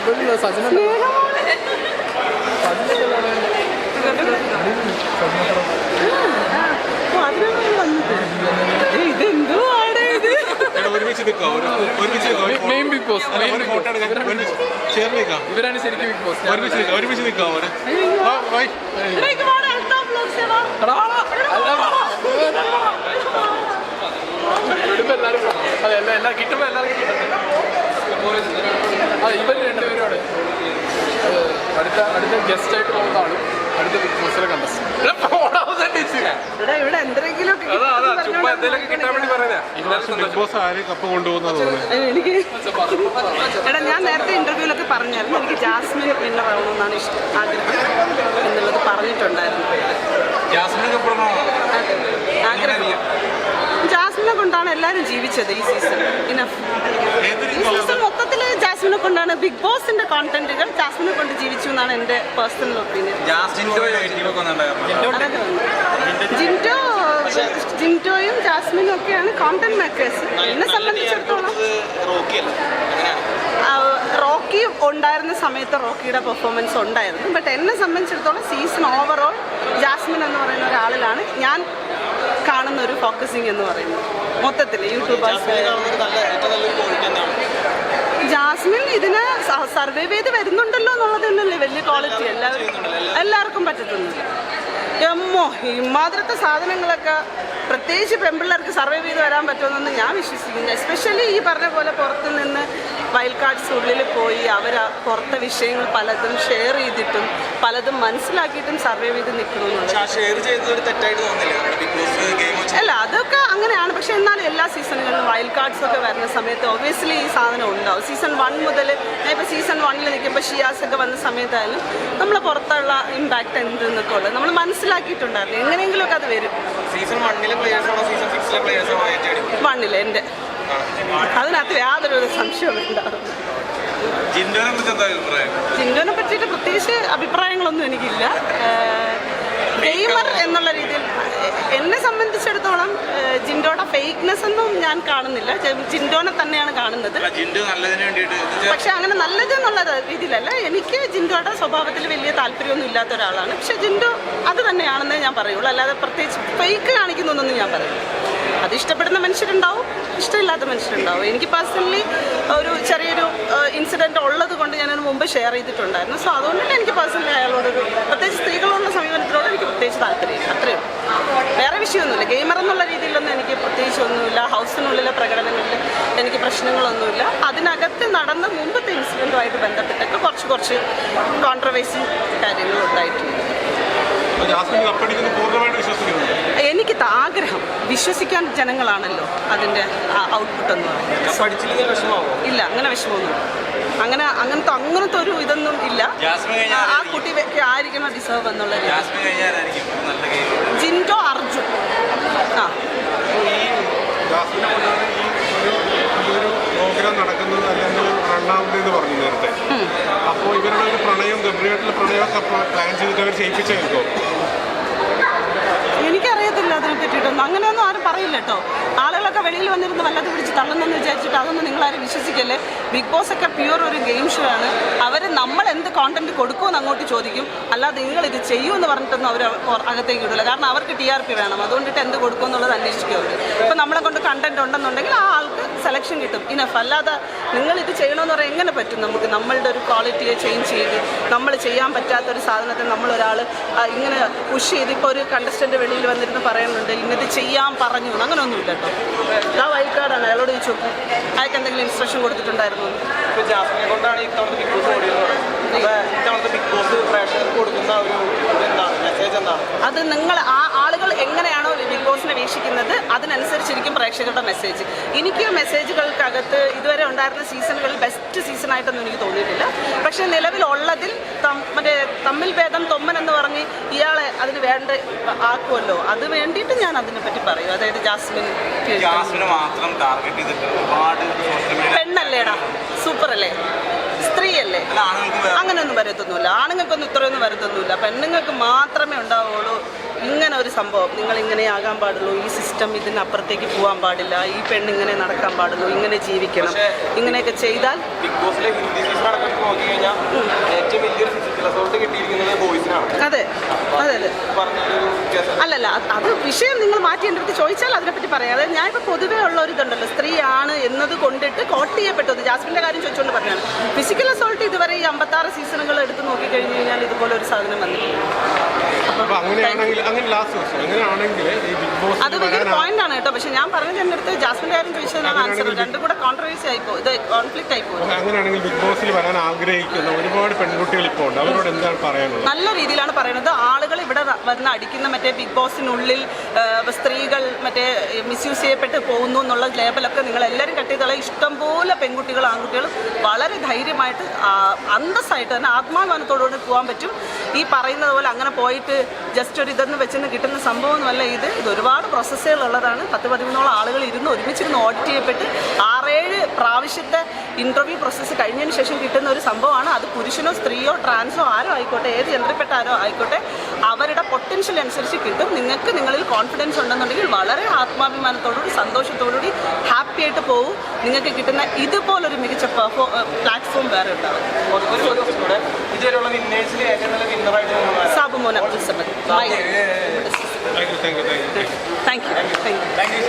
ഇവരില്ല, സജന ഇവരാണ് ശരിക്കും big boss ഒരുമിച്ച് ഒരുമിച്ച് നിൽക്കാം എല്ലാവരും എല്ലാം എല്ലാവർക്കും കിട്ടട്ടെ ഇവർ അടുത്ത അടുത്ത ഗസ്റ്റ് ആയിട്ട് അടുത്ത ബിഗ് ബോസിലെ കണ്ടസ്റ്റ് ഇവിടെ ഇവിടെ എന്തെങ്കിലും ഈ പ്രാവശ്യം ബിഗ് ബോസ് ആര് കപ്പ് കൊണ്ടുപോകുന്ന തോന്നുന്നത്? എനിക്ക് എടാ ഞാൻ നേരത്തെ ഇന്റർവ്യൂലൊക്കെ പറഞ്ഞായിരുന്നു. എനിക്ക് ജാസ്മിൻ വിന്നർ ആവണമെന്നാണ് ഇഷ്ടം. ആഗ്രഹം എന്നുള്ളത് പറഞ്ഞിട്ടുണ്ടായിരുന്നു. ആഗ്രഹം. ജാസ്മിനെ കൊണ്ടാണ് എല്ലാവരും ജീവിച്ചത് ഈ സീസൺ ഇനഫ് ഈ സീസൺ മൊത്തത്തിൽ ജാസ്മിനെ കൊണ്ടാണ് ബിഗ് ബോസിന്റെ കോണ്ടന്റുകൾ ജാസ്മിനെ കൊണ്ട് ജീവിച്ചു എന്നാണ് എന്റെ പേഴ്സണൽ ഒപ്പീനിയൻ ജിന്റോ ജിന്റോയും ജാസ്മിനും ഒക്കെയാണ് കോണ്ടന്റ് മേക്കേഴ്സ് എന്നെ സംബന്ധിച്ചിടത്തോളം റോക്കി ഉണ്ടായിരുന്ന സമയത്ത് റോക്കിയുടെ പെർഫോമൻസ് ഉണ്ടായിരുന്നു. ബട്ട് എന്നെ സംബന്ധിച്ചിടത്തോളം സീസൺ ഓവറോൾ ജാസ്മിൻ എന്ന് പറയുന്ന ഒരാളിലാണ്. ഞാൻ ഒരു ഫോക്കസിങ് എന്ന് പറയുന്നത്. മൊത്തത്തിൽ യൂട്യൂബേഴ്സ് ജാസ്മിൻ ഇതിന് സർവൈവ് ചെയ്ത് വരുന്നുണ്ടല്ലോ എന്നുള്ളത് തന്നെയല്ലേ വലിയ ക്വാളിറ്റി എല്ലാവർക്കും എല്ലാവർക്കും പറ്റത്തുന്നില്ല എമ്മോ ഇമാതിരത്തെ സാധനങ്ങളൊക്കെ പ്രത്യേകിച്ച് പെൺപിള്ളേർക്ക് സർവൈവ് ചെയ്ത് വരാൻ പറ്റുമെന്നൊന്നും ഞാൻ വിശ്വസിക്കുന്നു എസ്പെഷ്യലി ഈ പറഞ്ഞ പോലെ പുറത്ത് നിന്ന് വൈൽഡ് കാർഡ്സ് ഉള്ളിൽ പോയി അവർ പുറത്തെ വിഷയങ്ങൾ പലതും ഷെയർ ചെയ്തിട്ടും പലതും മനസ്സിലാക്കിയിട്ടും സർവൈവ് ചെയ്ത് വെച്ച്. അല്ല അതൊക്കെ അങ്ങനെയാണ്. പക്ഷെ എന്നാലും എല്ലാ സീസണുകളിലും വൈൽഡ് കാർഡ്സ് ഒക്കെ വരുന്ന സമയത്ത് ഒബ്വിയസ്ലി ഈ സാധനം ഉണ്ടാവും. സീസൺ വൺ മുതൽ ഞാൻ ഇപ്പോൾ സീസൺ വണ്ണിൽ നിൽക്കുമ്പോൾ ഷിയാസ് ഒക്കെ വന്ന സമയത്തായാലും നമ്മൾ പുറത്തുള്ള ഇമ്പാക്റ്റ് എന്തെന്നൊക്കെ ഉള്ളത് നമ്മൾ മനസ്സിലാക്കിയിട്ടുണ്ടായിരുന്നു. എങ്ങനെയെങ്കിലുമൊക്കെ അത് വരും. സീസൺ വണ്ണിലെ പ്ലേയേഴ്സ് ആണോ സീസൺ സിക്സിലെ ഏറ്റവും എന്റെ. അതിനകത്ത് യാതൊരു സംശയവും ഉണ്ടാവും ജിൻഡോനെ പറ്റിയിട്ട് പ്രത്യേകിച്ച് അഭിപ്രായങ്ങളൊന്നും എനിക്കില്ല. ഗെയിമർ എന്നുള്ള രീതിയിൽ എന്നെ സംബന്ധിച്ചിടത്തോളം ജിൻഡോയുടെ ഫേക്ക്നെസ് ഒന്നും ഞാൻ കാണുന്നില്ല. ജിൻഡോനെ തന്നെയാണ് കാണുന്നത്. പക്ഷെ അങ്ങനെ നല്ലത് എന്നുള്ള രീതിയിലല്ല. എനിക്ക് ജിൻഡോയുടെ സ്വഭാവത്തിൽ വലിയ താല്പര്യമൊന്നും ഇല്ലാത്ത ഒരാളാണ്. പക്ഷെ ജിൻഡോ അത് തന്നെയാണെന്നേ ഞാൻ പറയുള്ളൂ. അല്ലാതെ പ്രത്യേകിച്ച് ഫേക്ക് കാണിക്കുന്നൊന്നും ഞാൻ പറയുള്ളൂ അത് ഇഷ്ടപ്പെടുന്ന മനുഷ്യരുണ്ടാവും ഇഷ്ടമില്ലാത്ത മനുഷ്യരുണ്ടാവും. എനിക്ക് പേഴ്സണലി ഒരു ചെറിയൊരു ഇൻസിഡന്റ് ഉള്ളത് കൊണ്ട് ഞാനത് മുമ്പ് ഷെയർ ചെയ്തിട്ടുണ്ടായിരുന്നു. സോ അതുകൊണ്ട് തന്നെ എനിക്ക് പേഴ്സണലി അയാളോടൊരു പ്രത്യേകിച്ച് സ്ത്രീകളുള്ള സമീപനത്തിനോട് എനിക്ക് പ്രത്യേകിച്ച് താല്പര്യമില്ല. അത്രയും വേറെ വിഷയമൊന്നുമില്ല. ഗെയിമർ എന്നുള്ള രീതിയിലൊന്നും എനിക്ക് പ്രത്യേകിച്ച് ഒന്നുമില്ല. ഹൗസിനുള്ളിലെ പ്രകടനങ്ങളിൽ എനിക്ക് പ്രശ്നങ്ങളൊന്നുമില്ല. അതിനകത്ത് നടന്ന മുമ്പത്തെ ഇൻസിഡന്റുമായിട്ട് ബന്ധപ്പെട്ടൊക്കെ കുറച്ച് കുറച്ച് കോൺട്രവേഴ്സി കാര്യങ്ങൾ എനിക്ക് ആഗ്രഹം. വിശ്വസിക്കാൻ ജനങ്ങളാണല്ലോ അതിന്റെ ഔട്ട്പുട്ട് എന്ന് പറയുന്നത്. പഠിച്ചില്ലെങ്കിൽ വിഷമാവോ ഇല്ല അങ്ങനെ വിഷമമൊന്നും അങ്ങനെ അങ്ങനത്തെ അങ്ങനത്തെ ഒരു ഇതൊന്നും ഇല്ല. ആ- കഴിഞ്ഞാൽ ആ കുട്ടി വ്യക്തി ആയിരിക്കണം ഡിസേർവ് എന്നുള്ള ജിൻഡോ അർജുൻ. ഇവരുടെ ഒരു പ്രണയം ഗബ്രിയായിട്ടുള്ള പ്രണയമൊക്കെ പ്ലാൻ ചെയ്തിട്ട് അവർ ചെയ്യിപ്പിച്ചേക്കോ എനിക്കറിയത്തില്ല അതിനെ പറ്റിയിട്ടൊന്നും. അങ്ങനെയൊന്നും ആരും പറയില്ല കേട്ടോ. ആളുകളൊക്കെ വെളിയിൽ വന്നിരുന്ന് വല്ലത് പിടിച്ച് തള്ളുന്നെന്ന് വിചാരിച്ചിട്ട് അതൊന്നും നിങ്ങളാരും വിശ്വസിക്കല്ലേ? ബിഗ് ബോസ് ഒക്കെ പ്യുവർ ഒരു ഗെയിം ഷോ ആണ്. അവർ നമ്മൾ എന്ത് കോണ്ടന്റ് കൊടുക്കുമെന്ന് അങ്ങോട്ട് ചോദിക്കും. അല്ലാതെ നിങ്ങൾ ഇത് ചെയ്യുമെന്ന് പറഞ്ഞിട്ടൊന്നും അവർ അകത്തേക്ക് ഇടില്ല കാരണം അവർക്ക് ടി ആർ പി വേണം. അതുകൊണ്ടിട്ട് എന്ത് കൊടുക്കും എന്നുള്ളത് അന്വേഷിക്കും അവർ ഇപ്പം നമ്മളെ കൊണ്ട് കണ്ടന്റ് ഉണ്ടെന്നുണ്ടെങ്കിൽ ആ ആൾക്ക് സെലക്ഷൻ കിട്ടും. ഇനഫ് അല്ലാതെ നിങ്ങൾ ഇത് ചെയ്യണമെന്ന് പറയാൻ എങ്ങനെ പറ്റും നമുക്ക്? നമ്മളുടെ ഒരു ക്വാളിറ്റിയെ ചേഞ്ച് ചെയ്ത് നമ്മൾ ചെയ്യാൻ പറ്റാത്ത ഒരു സാധനത്തെ നമ്മളൊരാൾ ഇങ്ങനെ പുഷ് ചെയ്ത് ഇപ്പോൾ ഒരു കണ്ടസ്റ്റന്റ് വെളിയിൽ വന്നിരുന്ന് പറയുന്നുണ്ട് ഇന്നത് ചെയ്യാൻ പറഞ്ഞു. അങ്ങനെ ഒന്നുമില്ല കേട്ടോ. ആ വൈകാടാണ് അയാളോട് ചോദിച്ചു അയാൾക്ക് എന്തെങ്കിലും ഇൻസ്ട്രക്ഷൻ കൊടുത്തിട്ടുണ്ടായിരുന്നു കൊടുക്കുന്ന ഒരു എന്താണ് മെസ്സേജ് എന്താണ് അത് നിങ്ങൾ ആ ആളുകൾ എങ്ങനെയാണോ ബിഗ് ബോസിനെ വീക്ഷിക്കുന്നത് അതിനനുസരിച്ചിരിക്കും പ്രേക്ഷകരുടെ മെസ്സേജ് എനിക്ക് മെസ്സേജുകൾക്കകത്ത് ഇതുവരെ ഉണ്ടായിരുന്ന സീസണുകളിൽ ബെസ്റ്റ് സീസൺ ആയിട്ടൊന്നും എനിക്ക് തോന്നിയിട്ടില്ല. പക്ഷേ നിലവിലുള്ളതിൽ മറ്റേ തമ്മിൽ ഭേദം തൊമ്മൻ എന്ന് പറഞ്ഞ് ഇയാളെ അതിന് വേണ്ട ആക്കുമല്ലോ. അത് വേണ്ടിയിട്ട് ഞാൻ അതിനെപ്പറ്റി പറയും. അതായത് ജാസ്മിൻ ജാസ്മിനെ മാത്രം ടാർഗറ്റ് ചെയ്തിട്ട് ഒരുപാട് പെണ്ണല്ലേടാ. സൂപ്പർ അല്ലേ? സ്ത്രീയല്ലേ? അങ്ങനെയൊന്നും വരത്തൊന്നുമില്ല. ആണുങ്ങൾക്കൊന്നും ഇത്രയൊന്നും വരത്തൊന്നുമില്ല. പെണ്ണുങ്ങൾക്ക് മാത്രമേ ഉണ്ടാവുള്ളൂ ഇങ്ങനെ ഒരു സംഭവം. നിങ്ങൾ ഇങ്ങനെ ആകാൻ പാടുള്ളൂ. ഈ സിസ്റ്റം ഇതിനപ്പുറത്തേക്ക് പോകാൻ പാടില്ല. ഈ പെണ്ണ് ഇങ്ങനെ നടക്കാൻ പാടുള്ളൂ. ഇങ്ങനെ ജീവിക്കണം. ഇങ്ങനെയൊക്കെ ചെയ്താൽ ബിഗ് ബോസിലെ ഹിന്ദി സീസൺ അടക്കം നോക്കി കഴിഞ്ഞാൽ ഏറ്റവും വലിയൊരു ഫിസിക്കൽ അസോൾട്ട് കിട്ടിയിരിക്കുന്നത് ബോയ്സിനാണ് അതെ അതെ അതെ പറഞ്ഞൊരു അല്ലല്ല അത് വിഷയം നിങ്ങൾ മാറ്റി എന്റെ അടുത്ത് ചോദിച്ചാൽ അതിനെപ്പറ്റി പറയാം. അതായത് ഞാൻ ഇപ്പോൾ പൊതുവേ ഉള്ള ഒരു ഇതുണ്ടല്ലോ സ്ത്രീയാണ് എന്നത് കൊണ്ടിട്ട് കോട്ട് ചെയ്യപ്പെട്ടത് ജാസ്മിന്റെ കാര്യം ചോദിച്ചുകൊണ്ട് പറഞ്ഞാണ് ഫിസിക്കൽ അസോൾട്ട് ഇതുവരെ ഈ അമ്പത്താറ് സീസണുകൾ എടുത്ത് നോക്കിക്കഴിഞ്ഞ് കഴിഞ്ഞാൽ ഇതുപോലെ ഒരു സാധനം വന്നിട്ടില്ല. അപ്പൊ അങ്ങനെയാണെങ്കിൽ അങ്ങനെ ലാസ്റ്റ് ക്വസ്റ്റ്യൻ അങ്ങനെയാണെങ്കിൽ ഈ ബിഗ് ബോസ് അത് വലിയൊരു പോയിന്റ് ആണ് കേട്ടോ. പക്ഷെ ഞാൻ പറഞ്ഞത് എന്റെ അടുത്ത് ജാസ്മിന്റെ കാര്യം ചോദിച്ചതിനാണ് ആൻസർ രണ്ടും കൂടെ കോൺട്രവേഴ്സി ആയിപ്പോ ഇത് കോൺഫ്ലിക്റ്റ് ആയിപ്പോ. അങ്ങനെയാണെങ്കിൽ ബിഗ് ബോസിൽ വരാൻ ആഗ്രഹിക്കുന്ന ഒരുപാട് പെൺകുട്ടികൾ ഇപ്പോൾ ഉണ്ട്. അവരോട് എന്താണ് പറയാനുള്ളത്? നല്ല രീതിയിലാണ് പറയുന്നത്. ആളുകൾ ഇവിടെ വന്ന് അടിക്കുന്ന മറ്റേ ബിഗ് ബോസിനുള്ളിൽ സ്ത്രീകൾ മറ്റേ മിസ്യൂസ് ചെയ്യപ്പെട്ട് പോകുന്നു എന്നുള്ള ലേബലൊക്കെ നിങ്ങൾ എല്ലാവരും കട്ടിയതുള്ള ഇഷ്ടംപോലെ പെൺകുട്ടികൾ ആൺകുട്ടികൾ വളരെ ധൈര്യമായിട്ട് അന്തസ്സായിട്ട് തന്നെ ആത്മാഭിമാനത്തോടുകൂടി പോകാൻ പറ്റും. ഈ പറയുന്നത് പോലെ അങ്ങനെ പോയിട്ട് ജസ്റ്റ് ഒരു ഇതെന്ന് വെച്ചെന്ന് കിട്ടുന്ന സംഭവമൊന്നുമല്ല ഇത്. ഇത് ഒരുപാട് പ്രോസസ്സുകളുള്ളതാണ് പത്ത് പതിമൂന്നോളം ആളുകൾ ഇരുന്ന് ഒരുമിച്ചിരുന്ന് ഓഡിറ്റ് ചെയ്യപ്പെട്ട് ആറേഴ് പ്രാവശ്യത്തെ ഇന്റർവ്യൂ പ്രോസസ്സ് കഴിഞ്ഞതിന് ശേഷം കിട്ടുന്ന ഒരു സംഭവമാണ്. അത് പുരുഷനോ സ്ത്രീയോ ട്രാൻസോ ആരോ ആയിക്കോട്ടെ ഏത് ജനറിൽപ്പെട്ട ആരോ ആയിക്കോട്ടെ അവരുടെ പൊട്ടൻഷ്യൽ അനുസരിച്ച് കിട്ടും. നിങ്ങൾക്ക് നിങ്ങളിൽ കോൺഫിഡൻസ് ഉണ്ടെന്നുണ്ടെങ്കിൽ വളരെ ആത്മാഭിമാനത്തോടുകൂടി സന്തോഷത്തോടുകൂടി ഹാപ്പി ആയിട്ട് പോകും നിങ്ങൾക്ക് കിട്ടുന്ന ഇതുപോലൊരു മികച്ച പെർഫോ പ്ലാറ്റ്ഫോം വേറെ ഉണ്ടാവും. Abdul Samad you thank you thank you